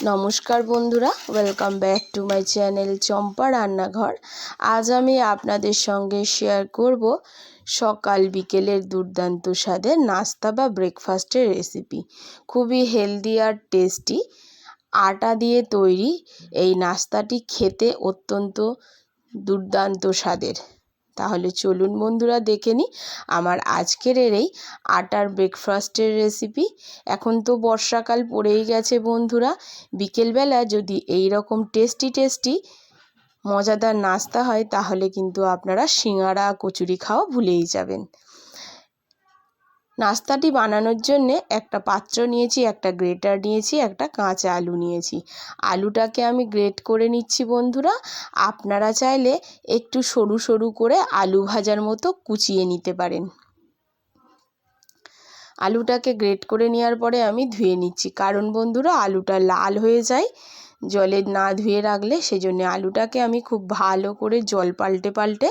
নমস্কার বন্ধুরা welcome back to my channel Champa রান্নাঘর। আজ আমি আপনাদের সঙ্গে শেয়ার করব সকাল বিকেলের দুর্দান্ত স্বাদের নাস্তা বা ব্রেকফাস্টের রেসিপি খুবই হেলদি আর টেস্টি আটা দিয়ে তৈরি এই নাস্তাটি খেতে অত্যন্ত দুর্দান্ত স্বাদের। তাহলে চলুন বন্ধুরা দেখে নিই। আমার আজকের এর এই আটার ব্রেকফাস্টের রেসিপি এখন তো বর্ষাকাল পড়েই গেছে বন্ধুরা। বিকেলবেলা যদি এই রকম টেস্টি টেস্টি মজাদার নাস্তা হয়, তাহলে কিন্তু আপনারা সিঙাড়া কচুরি খাওয়া ভুলেই যাবেন। নাস্তাটি বানানোর জন্যে একটা পাত্র নিয়েছি, একটা গ্রেটার নিয়েছি, একটা কাঁচা আলু নিয়েছি। আলুটাকে আমি গ্রেট করে নিচ্ছি বন্ধুরা। আপনারা চাইলে একটু সরু সরু করে আলু ভাজার মতো কুচিয়ে নিতে পারেন। আলুটাকে গ্রেট করে নেওয়ার পরে আমি ধুয়ে নিচ্ছি। কারণ বন্ধুরা, আলুটা লাল হয়ে যায়, জলে না ধুয়ে রাখলে সেজন্য আলুটাকে আমি খুব ভালো করে জল পাল্টে পাল্টে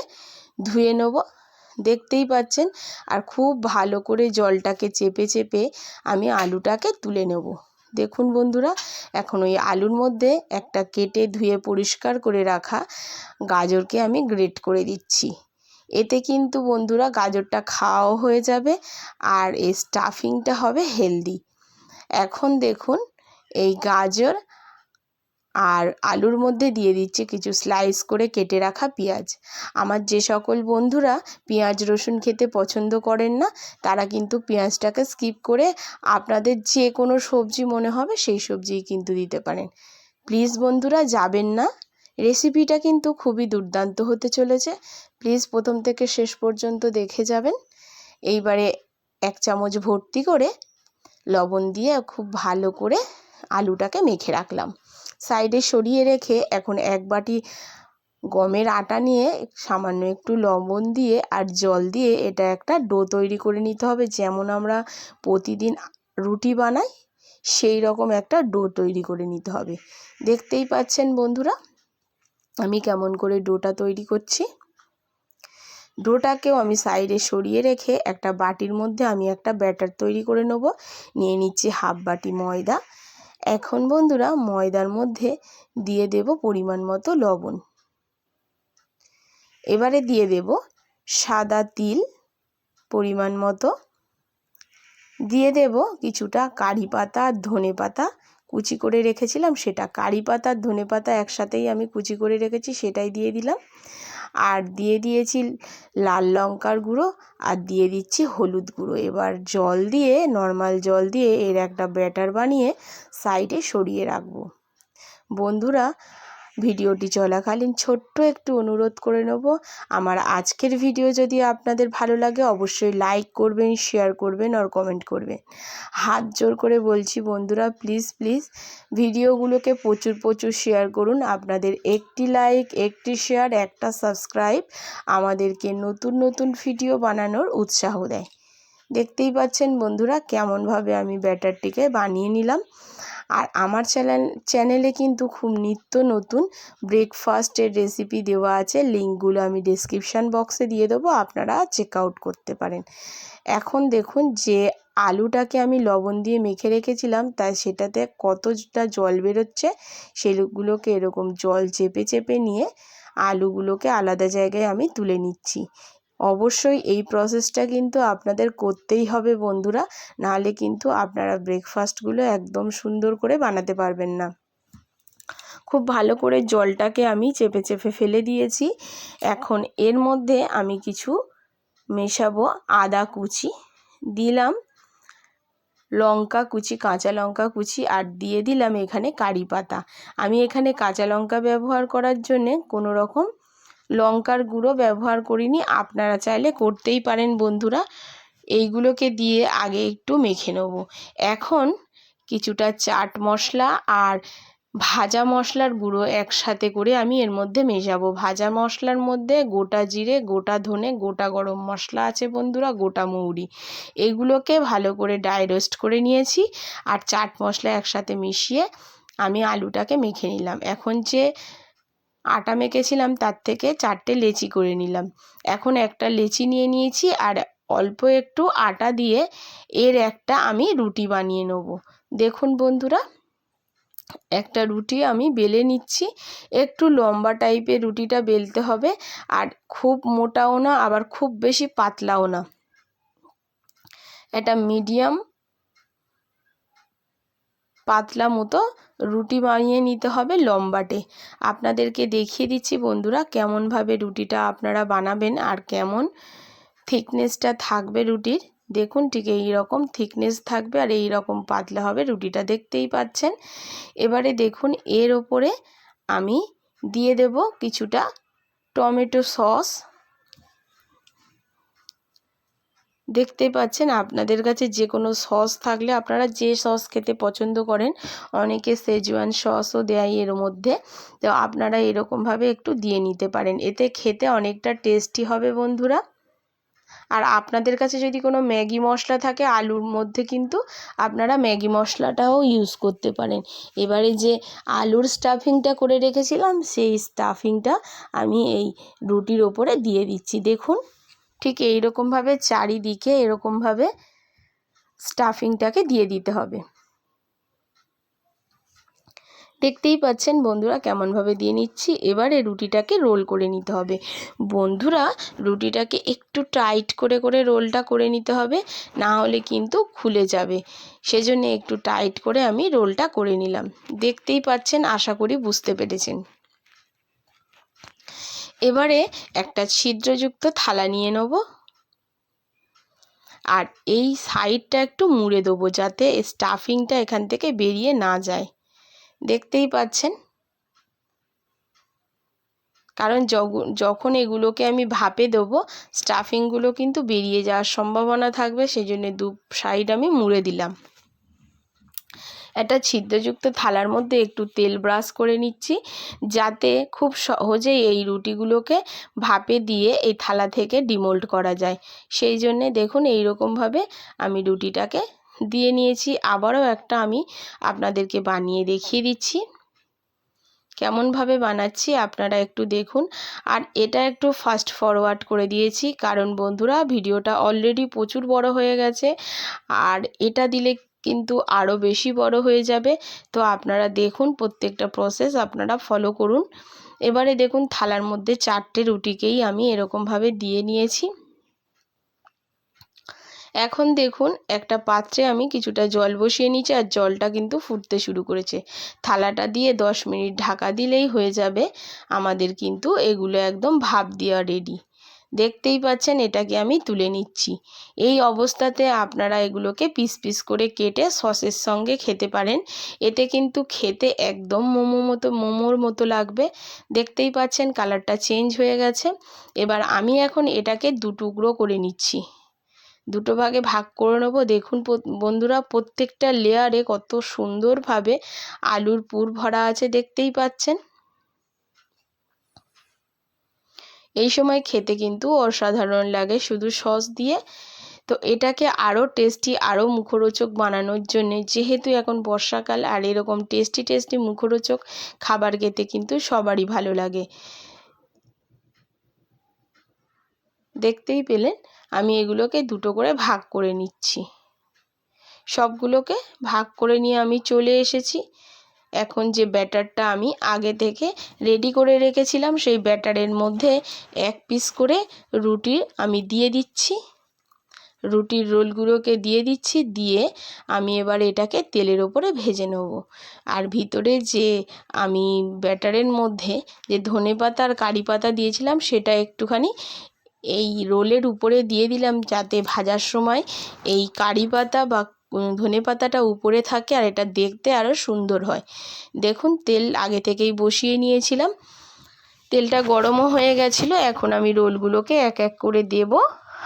ধুয়ে নেব। দেখতেই পাচ্ছেন। আর খুব ভালো করে জলটাকে চেপে চেপে আমি আলুটাকে তুলে নেব। দেখুন বন্ধুরা, এখন ওই আলুর মধ্যে একটা কেটে ধুয়ে পরিষ্কার করে রাখা গাজরকে আমি গ্রেট করে দিচ্ছি। এতে কিন্তু বন্ধুরা গাজরটা খাওয়াও হয়ে যাবে আর এই স্টাফিংটা হবে হেলদি এখন দেখুন, এই গাজর আর আলুর মধ্যে দিয়ে দিচ্ছি কিছু স্লাইস করে কেটে রাখা পেঁয়াজ। আমার যে সকল বন্ধুরা পেঁয়াজ, রসুন খেতে পছন্দ করেন না, তারা কিন্তু পেঁয়াজটাকে স্কিপ করে আপনাদের যে কোনো সবজি মনে হবে সেই সবজিই কিন্তু দিতে পারেন। প্লিজ বন্ধুরা, যাবেন না। রেসিপিটা কিন্তু খুবই দুর্দান্ত হতে চলেছে। প্লিজ প্রথম থেকে শেষ পর্যন্ত দেখে যাবেন। এইবারে এক চামচ ভর্তি করে লবণ দিয়ে খুব ভালো করে আলুটাকে মেখে রাখলাম। সাইডে সরিয়ে রেখে এখন এক বাটি গমের আটা নিয়ে সামান্য একটু লবণ দিয়ে আর জল দিয়ে এটা একটা ডো তৈরি করে নিতে হবে। যেমন আমরা প্রতিদিন রুটি বানাই, সেই রকম একটা ডো তৈরি করে নিতে হবে। দেখতেই পাচ্ছেন বন্ধুরা, আমি কেমন করে ডোটা তৈরি করছি। ডোটাকেও আমি সাইডে সরিয়ে রেখে একটা বাটির মধ্যে আমি একটা ব্যাটার তৈরি করে নেব। নিয়ে নিচ্ছি হাফ বাটি ময়দা। এখন বন্ধুরা ময়দার মধ্যে দিয়ে দেব পরিমাণ মতো লবণ। এবারে দিয়ে দেব সাদা তিল পরিমাণ মতো। দিয়ে দেব কিছুটা কারি পাতা আর ধনে পাতা। কুচি করে রেখেছিলাম সেটা। কারি পাতা আর ধনে পাতা একসাথেই আমি কুচি করে রেখেছি, সেটাই দিয়ে দিলাম। আর দিয়ে দিয়েছি লাল লঙ্কার গুঁড়ো আর দিয়ে দিচ্ছি হলুদ গুঁড়ো। এবার জল দিয়ে নর্মাল জল দিয়ে এর একটা ব্যাটার বানিয়ে সাইডে সরিয়ে রাখব। বন্ধুরা ভিডিওটি চলাকালীন ছোট্ট একটু অনুরোধ করে নেব। আমার আজকের ভিডিও যদি আপনাদের ভালো লাগে, অবশ্যই লাইক করবেন শেয়ার করবেন আর কমেন্ট করবেন। হাত জোর করে বলছি বন্ধুরা প্লিজ প্লিজ ভিডিওগুলোকে প্রচুর প্রচুর শেয়ার করুন। আপনাদের একটি লাইক একটি শেয়ার একটা সাবস্ক্রাইব আমাদেরকে নতুন নতুন ভিডিও বানানোর উৎসাহ দেয়। দেখতেই পাচ্ছেন বন্ধুরা কেমনভাবে আমি ব্যাটারটিকে বানিয়ে নিলাম। আর আমার চ্যানেল, চ্যানেলে কিন্তু খুব নিত্য নতুন ব্রেকফাস্টের রেসিপি দেওয়া আছে। লিঙ্কগুলো আমি ডিসক্রিপশান বক্সে দিয়ে দেবো, আপনারা চেক আউট করতে পারেন। এখন দেখুন যে আলুটাকে আমি লবণ দিয়ে মেখে রেখেছিলাম, তাই সেটাতে কতটা জল বেরোচ্ছে সেগুলোকে এরকম জল চেপে চেপে নিয়ে আলুগুলোকে আলাদা জায়গায় আমি তুলে নিচ্ছি। অবশ্যই এই প্রসেসটা কিন্তু আপনাদের করতেই হবে বন্ধুরা। নাহলে কিন্তু আপনারা ব্রেকফাস্টগুলো একদম সুন্দর করে বানাতে পারবেন না। খুব ভালো করে জলটাকে আমি চেপে চেপে ফেলে দিয়েছি। এখন এর মধ্যে আমি কিছু মেশাবো আদা কুচি। দিলাম লঙ্কা কুচি, কাঁচা লঙ্কা কুচি আর দিয়ে দিলাম এখানে কারি পাতা। আমি এখানে কাঁচা লঙ্কা ব্যবহার করার জন্যে কোনো রকম লঙ্কার গুঁড়ো ব্যবহার করিনি, আপনারা চাইলে করতেই পারেন বন্ধুরা। এইগুলোকে দিয়ে আগে একটু মেখে নেব। এখন কিছুটা চাট মশলা আর ভাজা মশলার গুঁড়ো একসাথে করে আমি এর মধ্যে মেশাবো। ভাজা মশলার মধ্যে গোটা জিরে, গোটা ধনে, গোটা গরম মশলা আছে বন্ধুরা, গোটা মৌরি। এগুলোকে ভালো করে ডাই রোস্ট করে নিয়েছি আর চাট মশলা একসাথে মিশিয়ে আমি আলুটাকে মেখে নিলাম। এখন যে আটা মেখেছিলাম, তার থেকে চারটে লেচি করে নিলাম। এখন একটা লেচি নিয়ে নিয়েছি আর অল্প একটু আটা দিয়ে এর একটা আমি রুটি বানিয়ে নেব। দেখুন বন্ধুরা, একটা রুটি আমি বেলে নিচ্ছি। একটু লম্বা টাইপের রুটিটা বেলতে হবে আর খুব মোটাও না, আবার খুব বেশি পাতলাও না। একটা মিডিয়াম পাতলা মতো রুটি বানিয়ে নিতে হবে লম্বাটে। আপনাদেরকে দেখিয়ে দিচ্ছি বন্ধুরা কেমনভাবে রুটিটা আপনারা বানাবেন আর কেমন থিকনেসটা থাকবে রুটির। দেখুন ঠিক এই রকম থিকনেস থাকবে আর এই রকম পাতলা হবে রুটিটা দেখতেই পাচ্ছেন। এবারে দেখুন এর ওপরে আমি দিয়ে দেব কিছুটা টমেটো সস। দেখতেই পাচ্ছেন, আপনাদের কাছে যে কোনো সস থাকলে আপনারা যে সস খেতে পছন্দ করেন, অনেকে সেজওয়ান সসও দেয় এর মধ্যে। তো আপনারা এরকমভাবে একটু দিয়ে নিতে পারেন। এতে খেতে অনেকটা টেস্টি হবে বন্ধুরা। আর আপনাদের কাছে যদি কোনো ম্যাগি মশলা থাকে, আলুর মধ্যে কিন্তু আপনারা ম্যাগি মশলাটাও ইউজ করতে পারেন। এবারে যে আলুর স্টাফিংটা করে রেখেছিলাম, সেই স্টাফিংটা আমি এই রুটির ওপরে দিয়ে দিচ্ছি। দেখুন। ঠিক এই রকমভাবে চারিদিকে এরকমভাবে স্টাফিংটাকে দিয়ে দিতে হবে। দেখতেই পাচ্ছেন বন্ধুরা কেমনভাবে দিয়ে নিচ্ছি। এবারে রুটিটাকে রোল করে নিতে হবে। বন্ধুরা রুটিটাকে একটু টাইট করে করে রোলটা করে নিতে হবে, না হলে কিন্তু খুলে যাবে। সেজন্য একটু টাইট করে আমি রোলটা করে নিলাম। দেখতেই পাচ্ছেন, আশা করি বুঝতে পেরেছেন। এবারে একটা ছিদ্রযুক্ত থালা নিয়ে নেব। আর এই সাইডটা একটু মুড়ে দেবো যাতে স্টাফিংটা এখান থেকে বেরিয়ে না যায়। দেখতেই পাচ্ছেন? কারণ যখন এগুলোকে আমি ভাপে দেবো, স্টাফিংগুলো কিন্তু বেরিয়ে যাওয়ার সম্ভাবনা থাকবে সেই জন্য দু সাইড আমি মুড়ে দিলাম। একটা ছিদ্রযুক্ত থালার মধ্যে একটু তেল ব্রাশ করে নিচ্ছি, যাতে খুব সহজেই এই রুটিগুলোকে ভাপে দিয়ে এই থালা থেকে ডিমোল্ড করা যায়। সেই জন্যে দেখুন এই রকমভাবে আমি রুটিটাকে দিয়ে নিয়েছি। আবারও একটা আমি আপনাদেরকে বানিয়ে দেখিয়ে দিচ্ছি। কেমনভাবে বানাচ্ছি আপনারা একটু দেখুন। আর এটা একটু ফাস্ট ফরওয়ার্ড করে দিয়েছি, কারণ বন্ধুরা, ভিডিওটা অলরেডি প্রচুর বড় হয়ে গেছে। আর এটা দিলে কিন্তু আরও বেশি বড় হয়ে যাবে। তো আপনারা দেখুন প্রত্যেকটা প্রসেস আপনারা ফলো করুন। এবারে দেখুন থালার মধ্যে চারটে রুটিকেই আমি এরকমভাবে দিয়ে নিয়েছি। এখন দেখুন একটা পাত্রে আমি কিছুটা জল বসিয়ে নিয়েছি আর জলটা কিন্তু ফুটতে শুরু করেছে। থালাটা দিয়ে দশ মিনিট ঢাকা দিলেই হয়ে যাবে। আমাদের কিন্তু এগুলো একদম ভাপ দেওয়া রেডি দেখতেই পাচ্ছেন, এটাকে আমি তুলে নিচ্ছি। এই অবস্থাতে আপনারা এগুলোকে পিস পিস করে কেটে সসের সঙ্গে খেতে পারেন। এতে কিন্তু খেতে একদম মোমো মতো, মোমোর মতো লাগবে। দেখতেই পাচ্ছেন, কালারটা চেঞ্জ হয়ে গেছে। এবার আমি এখন এটাকে দু টুকরো করে নিচ্ছি। দুটো ভাগে ভাগ করে নেব। দেখুন বন্ধুরা, প্রত্যেকটা লেয়ারে কত সুন্দরভাবে আলুর পুর ভরা আছে, দেখতেই পাচ্ছেন। এই সময় খেতে কিন্তু অসাধারণ লাগে শুধু সস দিয়ে। তো এটাকে আরও টেস্টি আরও মুখরোচক বানানোর জন্যে যেহেতু এখন বর্ষাকাল আর এরকম টেস্টি টেস্টি মুখরোচক খাবার খেতে কিন্তু সবারই ভালো লাগে। দেখতেই পেলেন, আমি এগুলোকে দুটো করে ভাগ করে নিচ্ছি। সবগুলোকে ভাগ করে নিয়ে আমি চলে এসেছি। এখন যে ব্যাটারটা আমি আগে থেকে রেডি করে রেখেছিলাম, সেই ব্যাটারের মধ্যে এক পিস করে রুটি আমি দিয়ে দিচ্ছি। রুটির রোলগুলোকে দিয়ে দিচ্ছি, দিয়ে আমি এবার এটাকে তেলের ওপরে ভেজে নেব। আর ভিতরে যে আমি ব্যাটারের মধ্যে যে ধনে পাতা আর কারি পাতা দিয়েছিলাম, সেটা একটুখানি এই রোলের উপরে দিয়ে দিলাম, যাতে ভাজার সময় এই কারি পাতা বা ধনে পাতাটা উপরে থাকে আর এটা দেখতে আরও সুন্দর হয়। দেখুন, তেল আগে থেকেই বসিয়ে নিয়েছিলাম। তেলটা গরমও হয়ে গেছিল, এখন আমি রোলগুলোকে এক এক করে দেব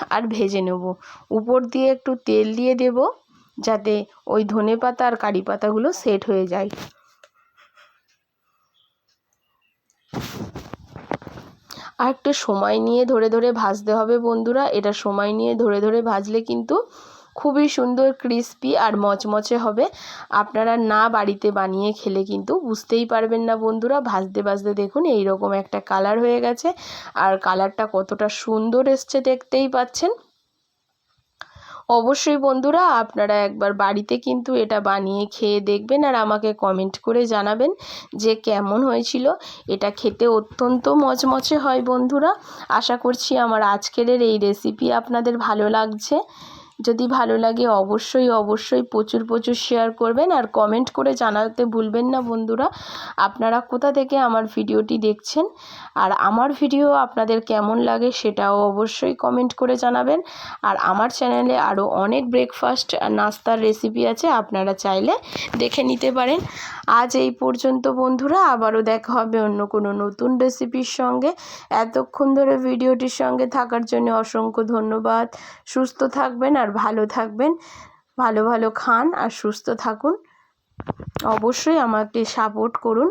আর ভেজে নেব। উপর দিয়ে একটু তেল দিয়ে দেব যাতে ওই ধনে পাতা আর কারি পাতাগুলো সেট হয়ে যায়। আর একটু সময় নিয়ে ধরে ধরে ভাজতে হবে বন্ধুরা। এটা সময় নিয়ে ধরে ধরে ভাজলে কিন্তু খুবই সুন্দর ক্রিস্পি আর মচমচে হবে। আপনারা না বাড়িতে বানিয়ে খেলে কিন্তু বুঝতেই পারবেন না বন্ধুরা। ভাজতে ভাজতে দেখুন এই রকম একটা কালার হয়ে গেছে আর কালারটা কতটা সুন্দর এসছে দেখতেই পাচ্ছেন। অবশ্যই বন্ধুরা আপনারা একবার বাড়িতে কিন্তু এটা বানিয়ে খেয়ে দেখবেন আর আমাকে কমেন্ট করে জানাবেন যে কেমন হয়েছিল। এটা খেতে অত্যন্ত মচমচে হয় বন্ধুরা। আশা করছি আমার আজকের এই রেসিপি আপনাদের ভালো লাগছে। যদি ভালো লাগে অবশ্যই অবশ্যই প্রচুর প্রচুর শেয়ার করবেন আর কমেন্ট করে জানাতে ভুলবেন না বন্ধুরা। আপনারা কোথা থেকে আমার ভিডিওটি দেখছেন আর আমার ভিডিও আপনাদের কেমন লাগে সেটাও অবশ্যই কমেন্ট করে জানাবেন। আর আমার চ্যানেলে আরও অনেক ব্রেকফাস্ট নাস্তার রেসিপি আছে, আপনারা চাইলে দেখে নিতে পারেন। আজ এই পর্যন্ত বন্ধুরা, আবারও দেখা হবে অন্য কোনো নতুন রেসিপির সঙ্গে। এতক্ষণ ধরে ভিডিওটির সঙ্গে থাকার জন্য অসংখ্য ধন্যবাদ। সুস্থ থাকবেন আর ভালো থাকবেন ভালো ভালো খান আর সুস্থ থাকুন। অবশ্যই আমাকে সাপোর্ট করুন।